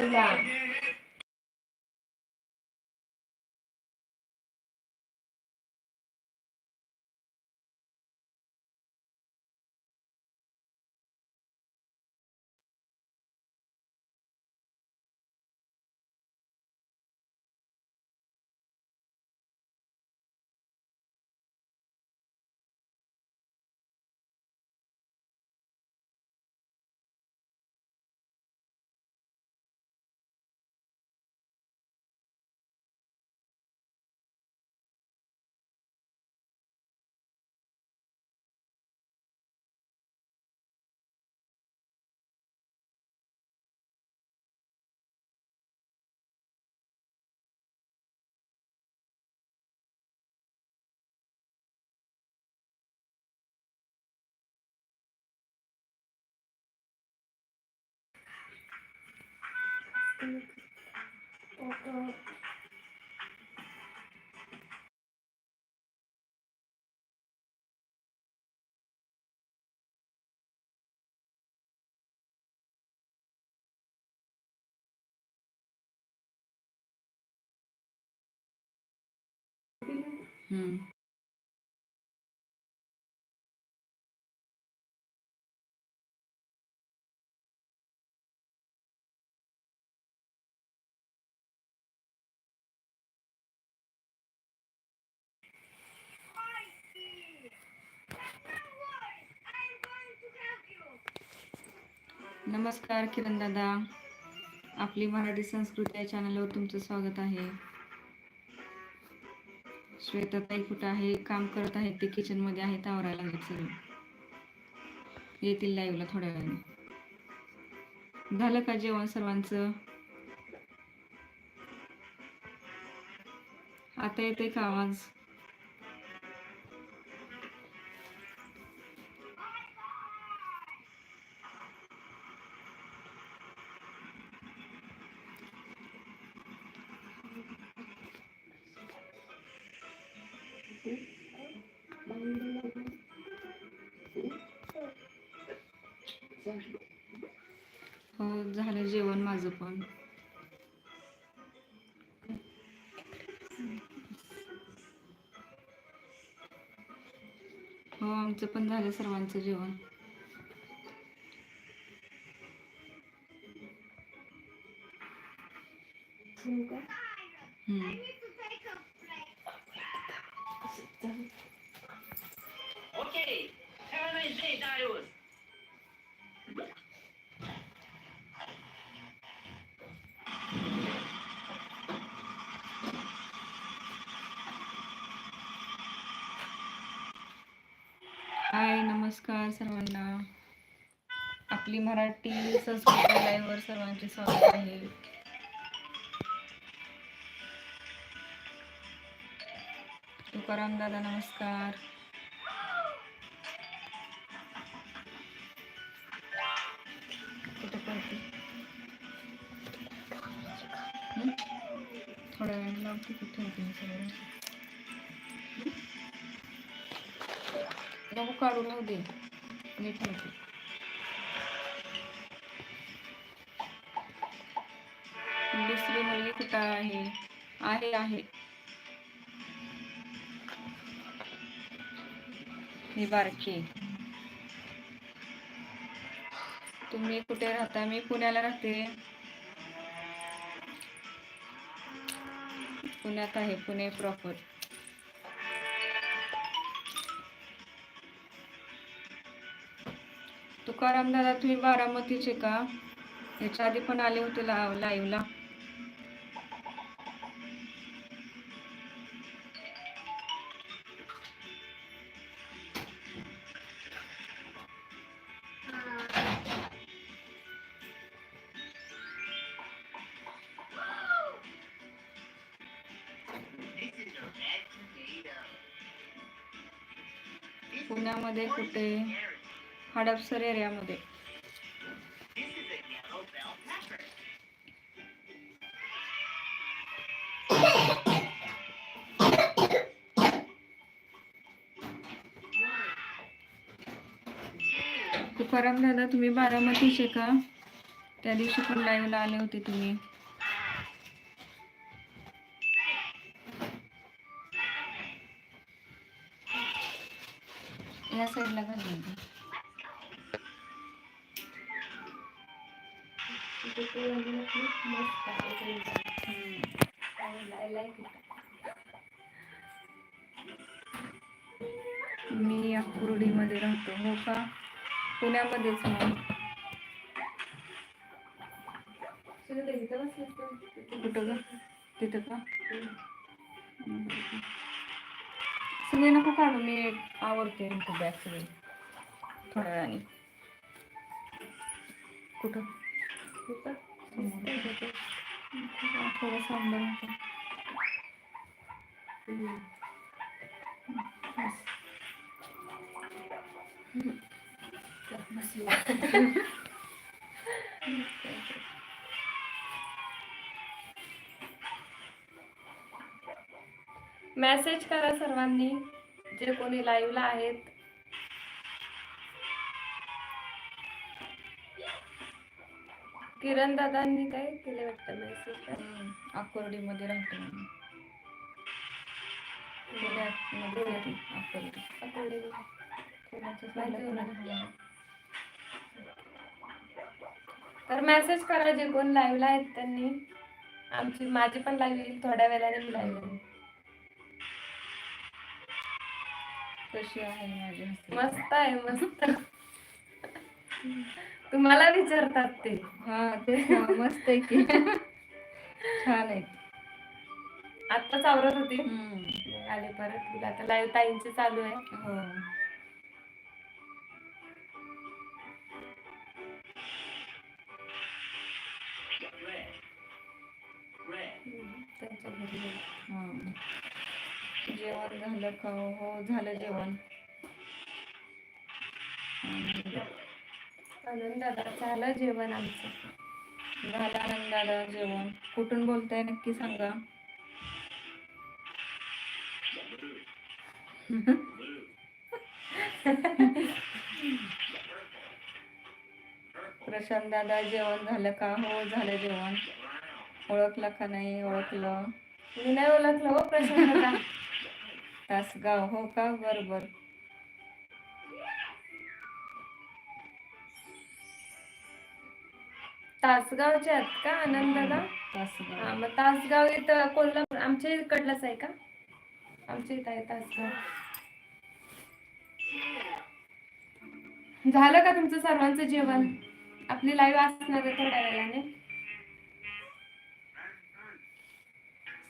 लाईव्हला हम्म. नमस्कार किरण दादा. आपली मराठी संस्कृती या चॅनलवर तुमचं स्वागत आहे. श्वेताताई कुठं आहे? काम करत आहेत ते किचनमध्ये आहेत आवरायला लागेल सर्व येतील लाईव्हला थोड्या वेळाने. झालं का जेवण सर्वांचं? आता येते का आवाज? हो आमचं पण झालं सर्वांचं जेवण. ओके आपली मराठी संस्कृती लाईव्हवर सर्वांचे स्वागत आहे. तुकाराम दादा नमस्कार. कुठं पळते? थोड्या वेळाने लावते कुठे ठेवते मी सगळं? नको काढू होते नीट मी काय आहे आहे आहे. मी बारकी. आहे. तुम्ही कुठे राहता? मी पुण्याला राहते. पुण्यात आहे पुणे प्रॉपर तुकाराम दादा तुम्ही बारामतीचे का? याच्या आधी पण आले होते लाईव्हला पुण्यामध्ये कुठे? हडपसर एरियामध्ये. तुकाराम दादा तुम्ही बारामतीचे का? त्या दिवशी पण लाईव्हला आले होते तुम्ही. या साईडला घालून दे. मी या कुरडीमध्ये राहतो हो का? पुण्यामध्येच मग कुठं ग? तिथं का? सगळे नको काढू मी एक आवडते बॅग सगळी. थोड्या वेळाने. कुठं? थोडं थोडंसं होतं. मेसेज करा सर्वांनी जे कोणी लाईव्हला आहेत. किरण दादांनी काय केले वाटतं मेसेज हम्म, अकोर्डीमध्ये राहतो अकोर्डी. तर मेसेज करा जे कोण लाईव्हला आहेत त्यांनी. आमची माझी पण लाईव्ह येईल थोड्या वेळाने लाईव्ह येईल कशी आहे माझी? मस्त आहे मस्त. तुम्हाला विचारतात ते. हा ना मस्त आहे की. छान आहे. आत्ताच आवरत होती. आले परत. तुला आता लाईव्ह ताईंचे चालू आहे. हो. त्यांच्या घरी. जेवण झालं का? हो झालं जेवण. आनंद दादा झालं जेवण आमचं? झालं आनंदाला जेवण. कुठून बोलताय नक्की सांगा. प्रशांत दादा जेवण झालं का? हो झालं जेवण. ओळखलं का नाही? ओळखलं. मी नाही ओळखलं हो प्रशांत दादा. तासगाव हो का? बरोबर तासगावचे आहेत का आनंद दादा हा मग तासगाव इथं कोल्हापूर आमच्या इकडलंच आहे का? आमच्या इथं आहे तासगाव. झालं का तुमचं सर्वांचं जेवण? आपली लाईव्ह असणार आहे थोड्या वेळाने.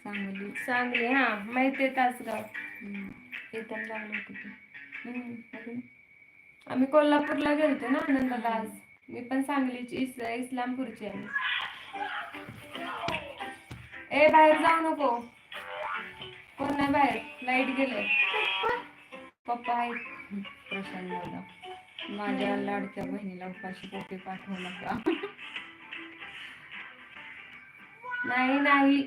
सांगली. चांगली हा माहिती आहे तासगाव. इथं लागलं होतं ते. आम्ही कोल्हापूरला गेलतो ना आनंदाला आज मी पण सांगलीची इस इस्लामपूरची आहे. ए बाहेर जाऊ नको. कोण नाही बाहेर? लाइट गेले पप्पा आहेत. प्रशांत दादा. माझ्या लाडक्या बहिणीला उपाशी पोटी पाठवू नका. नाही नाही.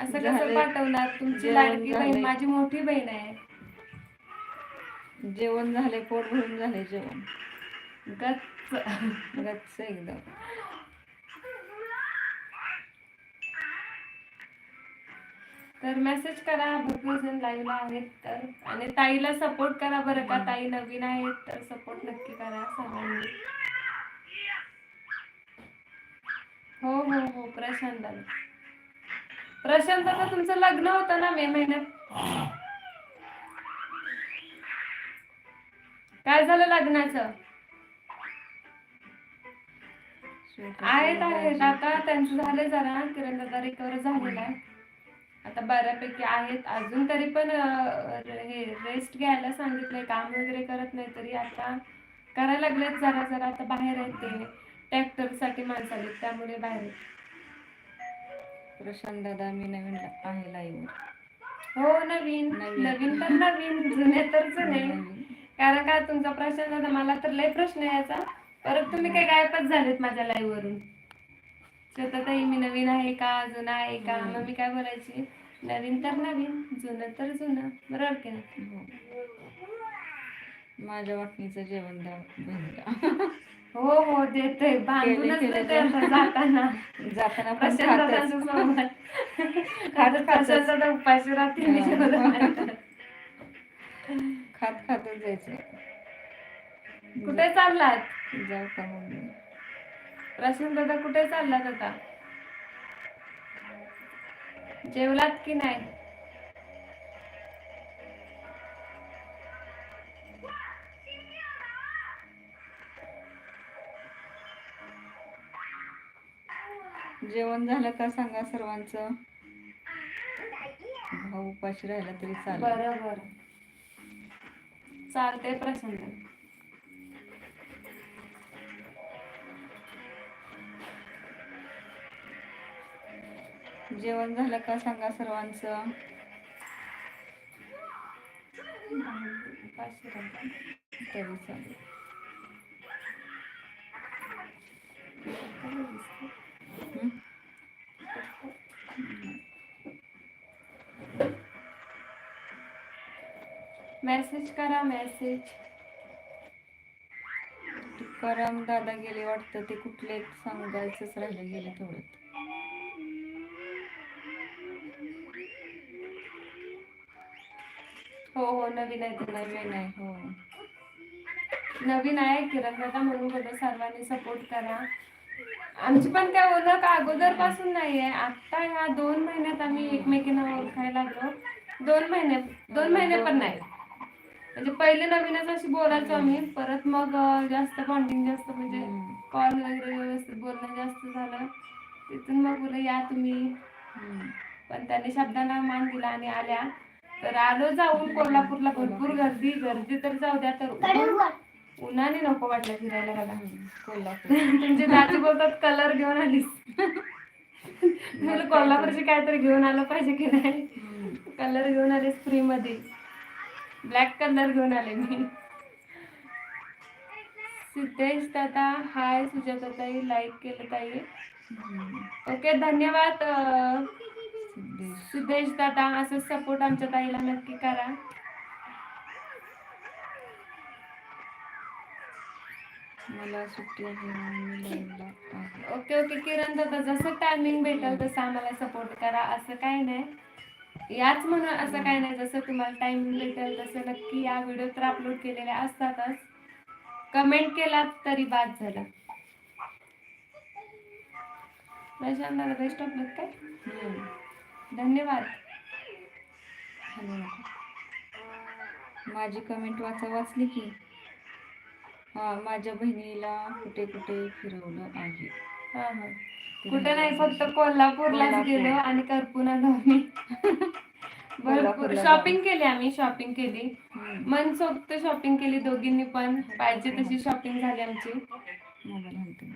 असं कसं झालंय. पाठवणार? तुमची लाडकी बहीण. माझी मोठी बहीण आहे. जेवण झाले पोट भरून झाले जेवण. गच्च. गच्च एकदम. तर मेसेज करा भरपूर जण लाईव्हला आहेत तर. आणि ताईला सपोर्ट करा बरं का. ताई नवीन आहेत तर सपोर्ट नक्की करा सर्वांनी हो हो हो प्रशांत दादा प्रशांत तुमचं लग्न होतं ना मे महिन्यात? काय झालं लग्नाचं? आहेत आहेत. आता त्यांचं झालं जरा. किरण दादा रिकवर झालेला आहे. आता बऱ्यापैकी आहेत. अजून तरी पण हे रेस्ट घ्यायला सांगितलंय. काम वगैरे करत नाही तरी आता करायला लागलेत जरा जरा. आता बाहेर आहेत ते. ट्रॅक्टरसाठी माणसं आहेत त्यामुळे बाहेर आहेत. प्रशांत दादा मी नवीन आहे लाईव्ह हो नवीन. नवीन. तर नवीन जुने तर जुने. कारण का तुमचा प्रश्न दादा मला तर लय प्रश्न यायचा परत तुम्ही काय गायबच झालेत माझ्या लाईव्ह वरून. स्वतःताई मी नवीन आहे का जुना आहे का? हम्म. मग मी काय बोलायची? नवीन तर नवीन जुनं तर जुनं. बरोबर की नाही? हो. माझ्या वाटणीचं जेवण द्या. हो हो देते बांधूनच केले देते आता जाताना. जाताना पण खातच. खात खातच. प्रशांत उपाशी मी नाही. खात खातच जायचं. कुठे चाललात? जाऊ का मग? प्रशांत दादा कुठे चाललात आता? जेवलात की नाही? जेवण झालं का सांगा सर्वांचं? भाऊ उपाशी राहिला तरी चालेल. बरं बरं चालते प्रशांत जेवण झालं का सांगा सर्वांचं. तरी चालेल. मेसेज करा मेसेज तुकाराम दादा गेले वाटतं ते कुठले सांगायचंच राहिले गेले थोडं हो हो नवीन आहे ते नवीन आहे हो. नवीन आहे किरण दादा म्हणून बोलतो सर्वांनी सपोर्ट करा. आमची पण काय ओळख अगोदरपासून नाहीये. आता ह्या दोन महिन्यात आम्ही एकमेकींना ओळखायला लागलो. दोन महिने दोन महिने पण नाही. म्हणजे पहिले नवीनच अशी बोलायचो आम्ही. परत मग जास्त बॉन्डिंग जास्त म्हणजे. कॉल वगैरे व्यवस्थित बोलणं जास्त झालं. तिथून मग बोल या तुम्ही. पण त्यांनी शब्दांना मान दिला आणि आल्या. तर आलो जाऊन कोल्हापूरला भरपूर गर्दी. गर्दी तर जाऊ द्या तर उन्हाने नको वाटलं फिरायला मला. कोल्हापूर. तुमचे दाजी बोलतात कलर घेऊन आलीस. मला कोल्हापूरचे काहीतरी घेऊन आलं पाहिजे की नाही. कलर घेऊन आलीस फ्री मध्ये. ब्लॅक कलर घेऊन आले मी. सिद्धेश दादा हाय सुजाता ताई लाईक केलं ताई. ओके धन्यवाद सिद्धेश दादा असं सपोर्ट आमच्या ताईला नक्की करा. मला सुट्टी आहे ओके ओके किरण दादा जसं टायमिंग भेटेल तसं आम्हाला सपोर्ट करा असं काही नाही. याच म्हणून असं काही नाही. जसं तुम्हाला टायमिंग भेटेल तसं नक्की या व्हिडिओ तर अपलोड केलेले असतातच. कमेंट केलात तरी बाद झालं. दादा बेस्ट ऑफ लक काय. धन्यवाद. माझी कमेंट वाचा वाचली की? हा माझ्या बहिणीला कुठे कुठे फिरवलं आहे. हा हा. कुठे नाही फक्त कोल्हापूरलाच कोल्हापूर. गेलो आणि करपून आम्ही. भरपूर. शॉपिंग केली आम्ही शॉपिंग केली. हम्म. मनसोक्त शॉपिंग केली दोघींनी पण. पाहिजे तशी शॉपिंग झाली आमची.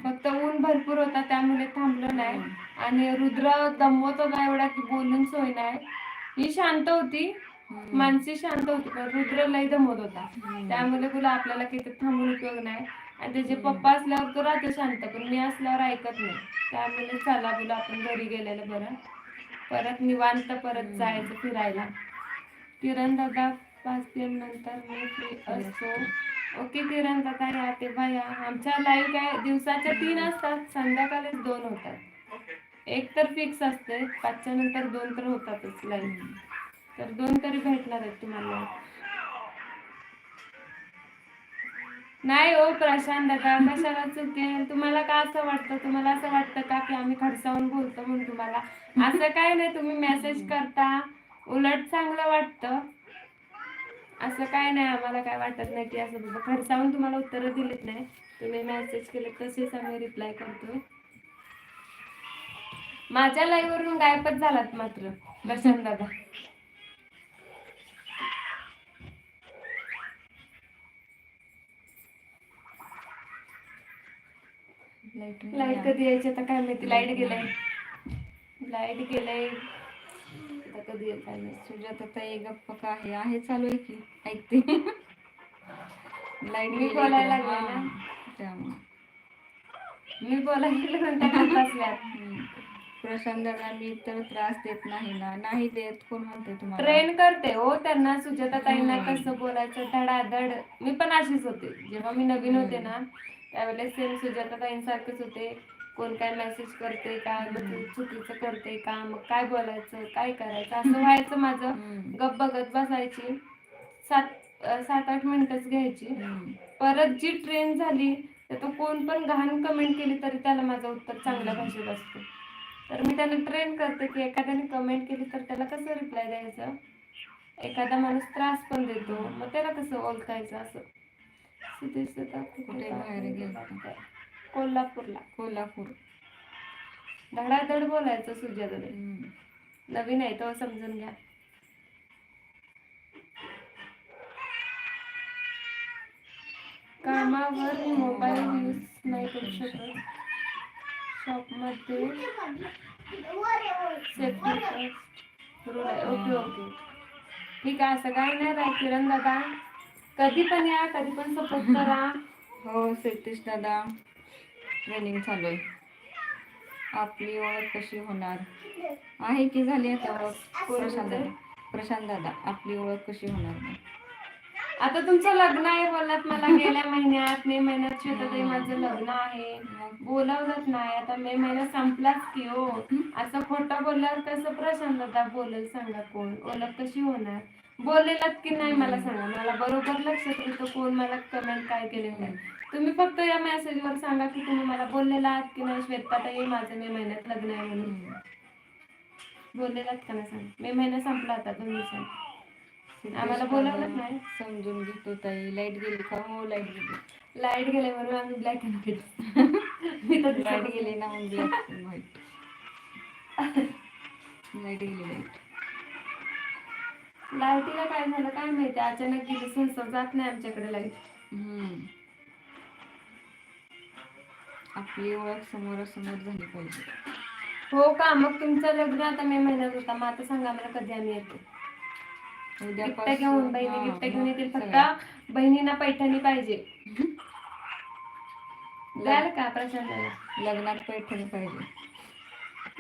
फक्त ऊन भरपूर होता त्यामुळे थांबलो नाही. आणि रुद्र दमवत होता एवढा की बोलून सोय नाही. ही शांत होती. मानसी शांत होती पण रुद्र लय दमवत होता. त्यामुळे तुला आपल्याला किती थांबून उपयोग नाही. आणि त्याचे पप्पा असल्यावर तो राहतो शांत पण मी असल्यावर ऐकत नाही. त्यामुळे चला बोला आपण घरी गेलेलं बरं. परत निवांत परत जायचं फिरायला. किरण दादा पाच एम नंतर मी फ्री असतो. ओके किरण दादा या तेव्हा या आमच्या लाईव्ह काय दिवसाच्या तीन असतात संध्याकाळी दोन होतात. एक तर फिक्स असते पाचच्या नंतर दोन तर होतातच लाईव्ह तर दोन तरी भेटणार आहेत तुम्हाला. नाही हो प्रशांत दादा कशाला चुकेल तुम्हाला का असं वाटतं? तुम्हाला असं वाटतं का की आम्ही खडसावून बोलतो म्हणून तुम्हाला? असं काय नाही तुम्ही मेसेज करता. उलट चांगलं वाटतं. असं काय नाही आम्हाला काय वाटत नाही की असं बाबा खडसावून तुम्हाला उत्तरं दिलीत नाही. तुम्ही मेसेज केले तसेच आम्ही रिप्लाय करतो माझ्या लाईव्ह वरून गायबच झालात मात्र प्रशांत दादा. लाइट लाइट कधी यायची आता काय माहिती? लाइट गेलाय. लाइट गेलाय. आता कधी येईल काय माहिती सुजाता ताई गप्प का आहे? आहे चालू आहे की? ऐकते. लाइट मी बोलायला लागले ना. त्यामुळे. मी बोलायला बसल्यात हम्म. प्रशांत मी तर त्रास देत नाही ना. नाही देत. कोण म्हणते तुम्हाला? ट्रेन करते हो त्यांना सुजाता ताईंना. कसं बोलायचं? धडाधड. मी पण अशीच होते. जेव्हा मी नवीन होते ना त्यावेळेस सेम सुजाताताईंसारखेच होते. कोण काय मेसेज करते काय तू चुकीचं करते का? मग काय बोलायचं? काय करायचं? असं व्हायचं माझं. गप बघत बसायची. सात सात आठ मिनिटच घ्यायची. परत जी ट्रेन झाली तर तो कोण पण घाण कमेंट केली तरी त्याला माझं उत्तर चांगल्या भाषेत असतं. तर मी त्याला ट्रेन करते की एखाद्याने कमेंट केली तर त्याला कसं रिप्लाय द्यायचं? एखादा माणूस त्रास पण देतो. मग त्याला कसं ओळखायचं असं? कुठे बाहेर? कोल्हापूरला. कोल्हापूर. धडाधड बोलायचं हम्म. नवीन आहे तो समजून घ्या. कामावर मोबाईल यूज नाही करू शकत. शॉपमध्ये सेफ्टी ओके ओके ठीक आहे असं काय नाही राय किरण दादा. कधी पण या कधी पण सपोर्ट करा. हो सतीश दादा ट्रेनिंग चालू आहे. आपली ओळख कशी होणार? आहे की झाली आता ओळख? प्रशांत दादा प्रशांत दादा आपली ओळख कशी होणार? आता तुमचं लग्न आहे बोलत मला गेल्या महिन्यात मे महिन्यात शेतात माझं लग्न आहे. मग? बोलावलंच नाही आता मे महिना संपलाच की हो. असं खोटं बोलल्यावर कसं प्रशांतता बोलेल सांगा कोण? ओळख कशी होणार? बोललेलात की नाही मला सांगा? मला बरोबर लक्षात येतं कोण मला कमेंट काय केलेलं आहे तुम्ही फक्त या मेसेज वर सांगा की तुम्ही मला बोललेला आहात की नाही? श्वेताताई माझं मे महिन्यात लग्न आहे म्हणून. बोललेलात का नाही सांगा? मे महिना संपला आता दोन दिवसांनी. सिद्धेश आम्हाला बोलावलंच नाही. समजून घेतो ताई. लाइट गेली का? हो लाइट गेली. लाइट गेले म्हणून आम्ही ब्लॅक अँड व्हाईट मी तर लाइट गेली ना ब्लॅक व्हाईट लाइट गेली लाइट लाईटीला काय झालं काय माहिती? अचानक गेली सहसा जात नाही आमच्याकडे लाइट. हम्म. आपली ओळख समोरासमोर झाली पाहिजे. हो का? मग तुमचं लग्न आता मे महिन्यात होता. मग आता सांगा मला कधी आम्ही येतो. गिफ्ट घेऊन बहिणी गिफ्ट घेऊन येतील. फक्त. बहिणींना पैठणी पाहिजे. द्याल का प्रशांत लग्नात पैठणी पाहिजे.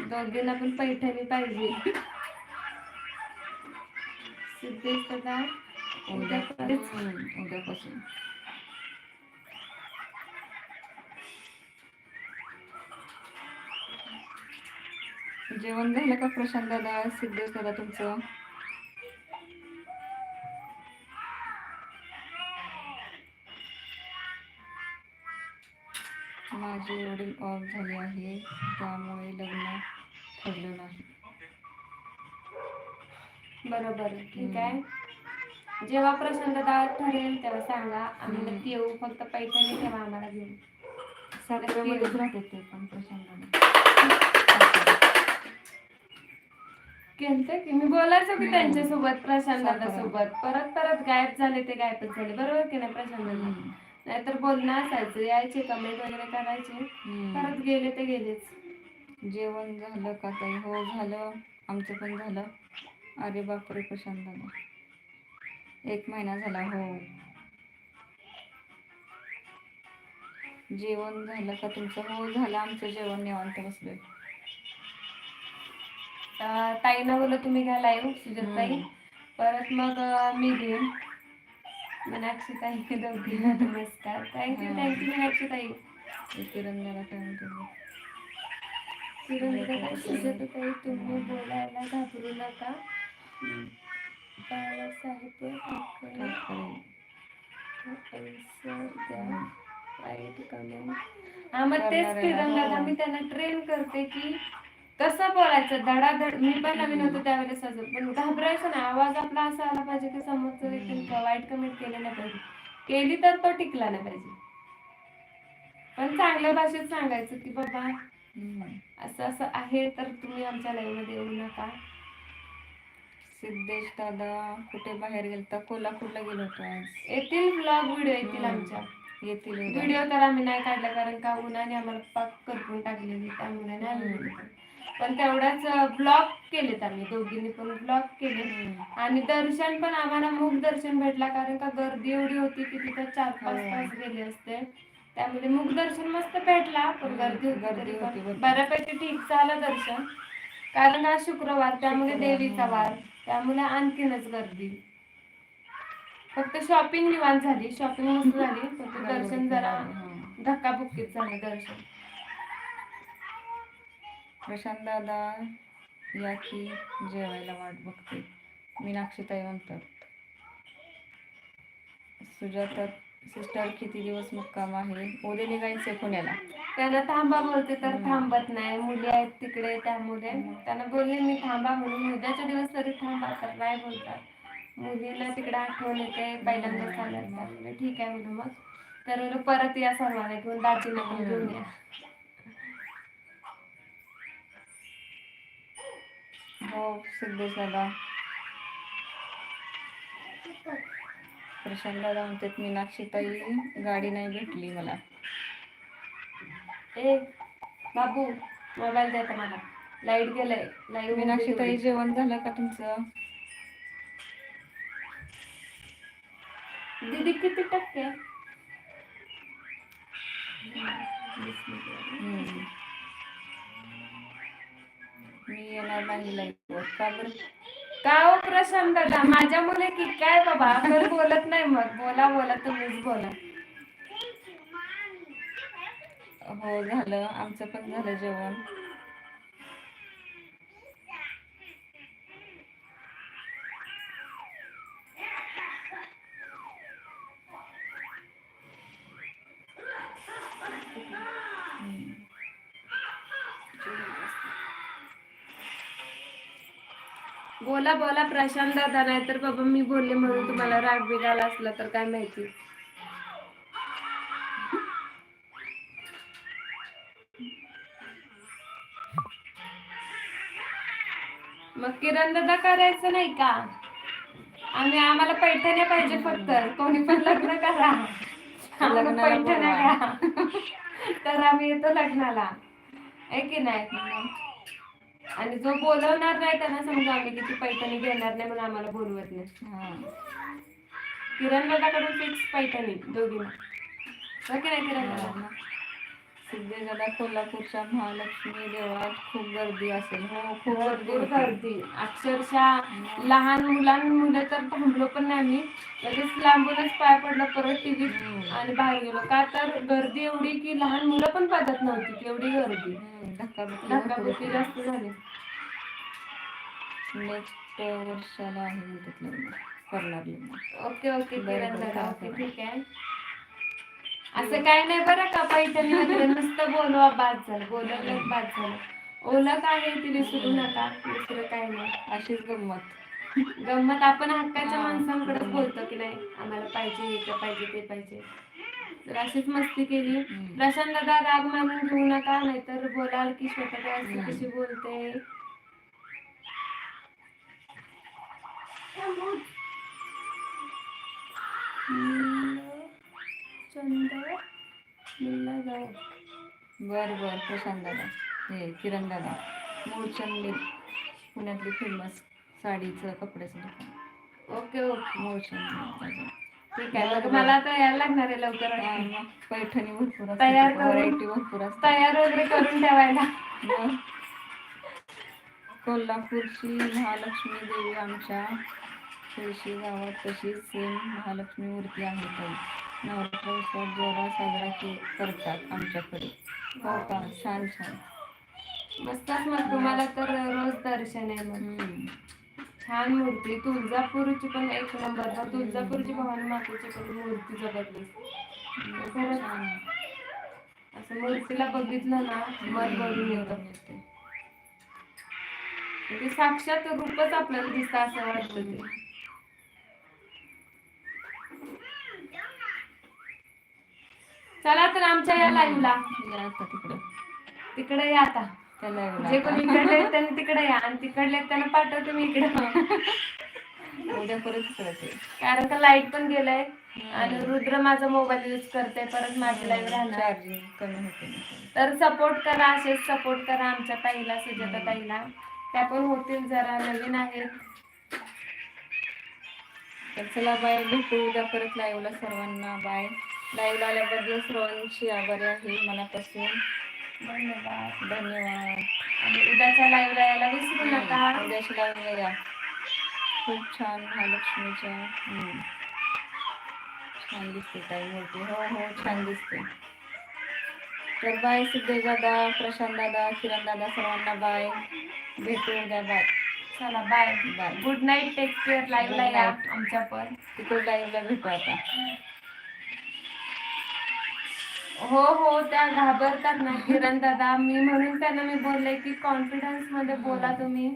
दोघींना पण पैठणी पाहिजे. उद्यापासून जेवण झालं का प्रशांत दादा सिद्धेश दादा तुमचं माझे वडील ऑफ झाले आहे त्यामुळे लग्न ठरलं नाही बरोबर. ठीक आहे. जेव्हा दादा ठरेल तेव्हा सांगा आम्ही नक्की येऊ फक्त पैठणी ठेवा आम्हाला घेऊन ते पण केलते की मी बोलायचो की त्यांच्यासोबत प्रशांत. सोबत. परत परत गायब झाले ते गायबच झाले. बरोबर की नाही प्रशांत. नाहीतर बोलणं असायचं यायचे कमेंट वगैरे करायचे. परत गेले ते गेलेच. जेवण झालं का ताई? हो झालं. आमचं पण झालं. अरे बापरे प्रशांत दादा एक महिना झाला हो. जेवण झालं का तुमचं? हो झालं आमचं जेवण निवांत बसलोय. अं, ताईनं बोललं तुम्ही घ्या लाईव्ह सुजत ताई. परत मग मी घेईन. मीनाक्षी ताई दोघींना नमस्कार. थँक्यू. थँक्यू मीनाक्षी ताई. ते किरणला काय म्हणते. किरण सुजत ताई तुम्ही बोलायला घाबरू नका. बाळासाहेब. हा मग तेच करणार आहे किरण ना, दादा हो. मी त्यांना ट्रेन करते की कसं बोलायचं? धडाधड. मी पण नवीन होतो त्यावेळेस असं. पण घाबरायचं ना आवाज आपला असा आला पाहिजे की समोरचं व्यक्ती वाईट कमेंट केलं नाही पाहिजे. केली तर तो टिकला नाही पाहिजे. पण चांगल्या भाषेत सांगायचं की बाबा. असं असं आहे तर तुम्ही आमच्या लाईव्हमध्ये येऊ नका. सिद्धेश दादा कुठे बाहेर गेलता कोल्हापूरला गेलो होतो आज येतील ब्लॉग व्हिडिओ येतील. आमच्या येतील. व्हिडिओ तर आम्ही नाही काढला कारण का उन्हाने आम्हाला पाक करपून टाकलेली त्यामुळे नाही आम्ही. पण तेवढ्याच ब्लॉग केलेत आम्ही दोघींनी पण ब्लॉग केले. आणि दर्शन पण आम्हाला मुख दर्शन भेटला कारण का गर्दी एवढी होती की तिथं चार पाच. तास गेले असते त्यामुळे मुख दर्शन मस्त भेटला पण गर्दी गर्दी होती. बऱ्यापैकी ठीक झालं दर्शन कारण आज शुक्रवार त्यामुळे देवीचा. वार त्यामुळे आणखीनच गर्दी. फक्त शॉपिंग निवांत झाली. शॉपिंग मस्त झाली. फक्त दर्शन जरा. धक्काबुक्कीत झालं दर्शन. प्रशांत दादा या की जेवायला वाट बघते मीनाक्षीताई म्हणतात. सुजाता सिस्टर किती दिवस मुक्काम आहे? उद्या निघायचे पुण्याला. त्यांना थांबा बोलते तर थांबत नाही. मुली आहेत तिकडे त्यामुळे. त्यांना बोलले मी थांबा म्हणून. उद्याच्या दिवस तरी थांबा तर नाही बोलतात? मुलीला तिकडे आठवण येते पहिल्यांदा सांगत ठीक आहे म्हणून मग. तर परत या सर्वांना घेऊन दाजीला पण घेऊन या. हो सिद्धेश दादा. प्रशांत दादा म्हणतात मीनाक्षीताई गाडी नाही भेटली मला. ए बाबू मोबाईल द्या मला लाइट गेलंय. लाइट मीनाक्षीताई जेवण झालं का तुमचं? दीदी किती टक्के. मी येणार नाही लाईव्हवर का बरं? का हो प्रशांत दादा माझ्या मुले की काय बाबा? तर बोलत नाही मग. बोला बोला तुम्हीच बोला. हो झालं. आमचं पण झालं जेवण. बोला बोला प्रशांत दादा नाही तर बाबा मी बोलले म्हणून तुम्हाला राग बिगाला असला तर काय माहिती. मग किरण दादा करायचं नाही का? आम्ही आम्हाला पैठण्या पाहिजे फक्त. कोणी पण लग्न करा. पैठण्या. घ्या. तर आम्ही येतो लग्नाला. आहे की नाही? आणि जो बोलवणार नाही त्यांना समजा आम्ही किती पैठणी घेणार नाही म्हणून आम्हाला बोलवत नाही. किरण दादाकडून फिक्स पैठणी दोघींना. हो की नाही किरण दादा सिद्धेश दादा कोल्हापूरच्या महालक्ष्मी देवळात खूप गर्दी असेल. हो खूप गर्दी भरपूर होती. गर्दी. अक्षरशः लहान मुलां मुलं तर थांबलो पण नाही. आम्ही लगेच लांबूनच पाय पडलं परत टीव्हीत आणि बाहेर गेलो. का तर गर्दी एवढी की लहान मुलं पण पाहत नव्हती. एवढी गर्दी. हम्म, धक्काबुक्की भरपूर धक्काबुक्की होती. जास्त झाली. नेक्स्ट वर्षाला आहे लग्न. करणार लग्न ओके ओके बरं, किरण बरं, दादा ओके. ठीक आहे. असं काही नाही बरं का पैठणी वगैरे नुसतं बोलवा बाद झालं. बोलवलं बाद झालं. ओळख आहे ती विसरू नका. दुसरं काही नाही. अशीच गंमत. गंमत आपण हक्काच्या माणसांकडे. बोलतो की नाही? आम्हाला पाहिजे हे ते पाहिजे ते पाहिजे. तर अशीच मस्ती केली. हम्म. प्रशांत दादा राग मानून घेऊ नका नाहीतर बोलाल की स्वतः काय हम्म. कशी बोलते चंद मुल्ला जाऊ बर बर. प्रशांत दादा. हे किरण दादा. मूळचंद पुण्यातली फेमस साडीचं कपड्याचं दुकान. Okay okay. मूळचंद ठीक आहे मला आता यायला लागणार आहे लवकर. पैठणी भरपूर तयार व्हरायटी भरपूर तयार वगैरे करून ठेवायला. कोल्हापूरची महालक्ष्मी देवी आमच्या तुळशी गावात तशीच सेम महालक्ष्मी मूर्ती आहे ताई नवरात्र उत्सव जोरात साजरा के करतात आमच्याकडे. हो का छान छान. मस्तच मग तुम्हाला तर रोज दर्शन आहे मग. छान मूर्ती. तुळजापूरची पण एक नंबर. हा तुळजापूरची भवानी मातेची पण मूर्ती जबरदस्त. छान. असं मूर्तीला बघितलं ना मन भरून येतं. म्हणजे साक्षात रूपच आपल्याला दिसतं असं वाटतं ते. चला तर आमच्या या लाईव्हला तिकडं तिकडे या आता. जे. कोणी इकडले आहेत त्यांनी तिकडे या. आणि तिकडले आहेत त्यांना पाठवते मी इकडे. उद्या परत तिकडं ते कारण का लाइट पण गेलंय. आणि रुद्र माझा मोबाईल यूज करते परत माझी लाईव्ह राहणार. कमी होते. तर सपोर्ट करा असेच सपोर्ट करा आमच्या ताईला सुजाता ताईला. त्या पण होतील जरा नवीन आहेत तर चला बाय भेटू उद्या परत लाईव्हला सर्वांना बाय लाईव्हला आल्याबद्दल सर्वांची आभारी आहे मनापासून. धन्यवाद. धन्यवाद. आणि उद्याच्या लाईव्हला यायला विसरू नका. उद्याच्या लाईव्हला या. खूप छान महालक्ष्मीच्या छान दिसते ताई. मूर्ती हो हो छान दिसते. तर बाय सिद्धेश दादा प्रशांत दादा किरण दादा सर्वांना बाय. भेटू उद्या बाय. चला bye. Bye. Good night take care लाईव्हला या. आमच्या पण. तिकडे लाईव्हला भेटू आता. हो हो त्या घाबरतात ना किरण दादा मी म्हणून त्यांना मी बोलले की कॉन्फिडन्समध्ये बोला तुम्ही.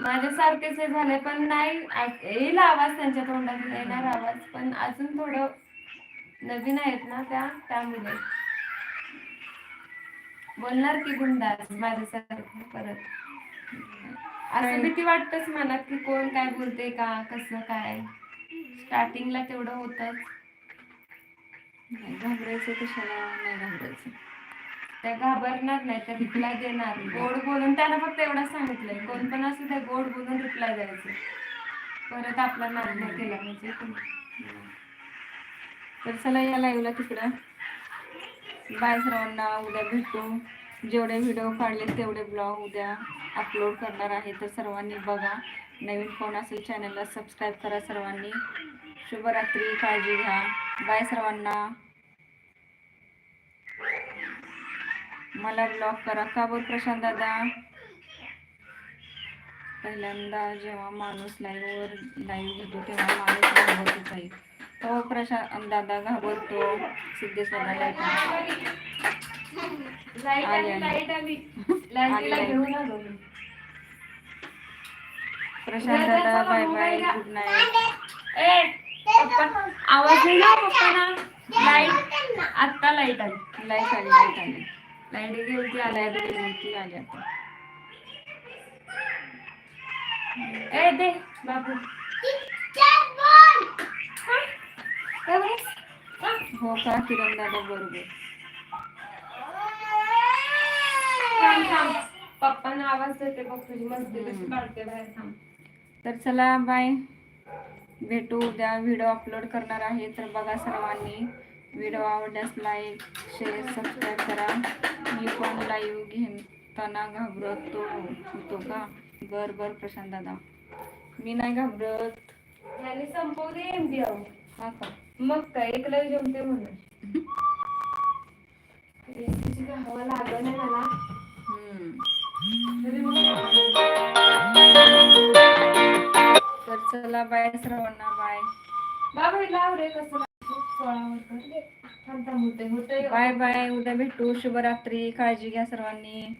माझ्यासारखेच हे झाले पण नाही येईल आवाज त्यांच्या तोंडातून येणार आवाज. पण अजून थोडं नवीन आहेत ना त्या त्यामुळे. बोलणार की गुंडाच माझ्यासारखं परत? असं भीती वाटतच मनात की कोण काय बोलते का कसं काय? स्टार्टिंगला तेवढं होतच. नाही घाबरायचं कशाला नाही घाबरायचं. त्या घाबरणार नाही तर रिप्लाय देणार गोड बोलून त्यांना फक्त एवढं सांगितलंय. कोण पण असू त्या गोड बोलून रिप्लाय द्यायचं. परत आपला नाद नाही केला म्हणजे तर चला या लाईव्हला तिकडं. बाय सर्वांना उद्या भेटू. जेवढे व्हिडिओ काढले तेवढे ब्लॉग उद्या अपलोड करणार आहे. तर सर्वांनी बघा. नवीन कोण असेल चॅनलला सबस्क्राईब करा सर्वांनी. शुभरात्री काळजी घ्या. बाय सर्वांना. मला ब्लॉग करा. का बोल प्रशांत दादा? पहिल्यांदा जेव्हा माणूस लाईव्हवर लाईव्ह घेतो तेव्हा माणूस घाबरतो पाहिजे तो प्रशांत दादा घाबरतो. सिद्धेश दादा लाइट लाइट आली, आली आली. लाइट आली. लाईटीला आली. घेऊन आलो मी. प्रशांत दादा बाय बाय गुड नाईट आवाज नाही लाइट आत्ता लाइट आली. लाइट आली लाइट आली. लाइट गेली ती आली लाइट गेली ती आली आता. ए दे बाबू? हो का किरण दादा बरोबर थांब पप्पांना आवाज देते बघ तुझी मस्ती कशी काढते बाहेर थांब तर चला बाय. भेटू उद्या. व्हिडिओ अपलोड करणार आहे. तर बघा सर्वांनी. व्हिडिओ आवडल्यास लाईक शेअर सबस्क्राईब करा. मी पण लाईव्ह घेताना घाबरतो होतो का? बर बर प्रशांत दादा. मी नाही घाबरत. याने संपवली एमबी हा का मग काय एकला जमते म्हणून. एसीची हवा लागत नाही मला. तरी मग तर चला बाय सर्वांना बाय. बाबा लाव रे कसं म्हणजे बाय बाय उद्या भेटू. शुभरात्री. काळजी घ्या सर्वांनी.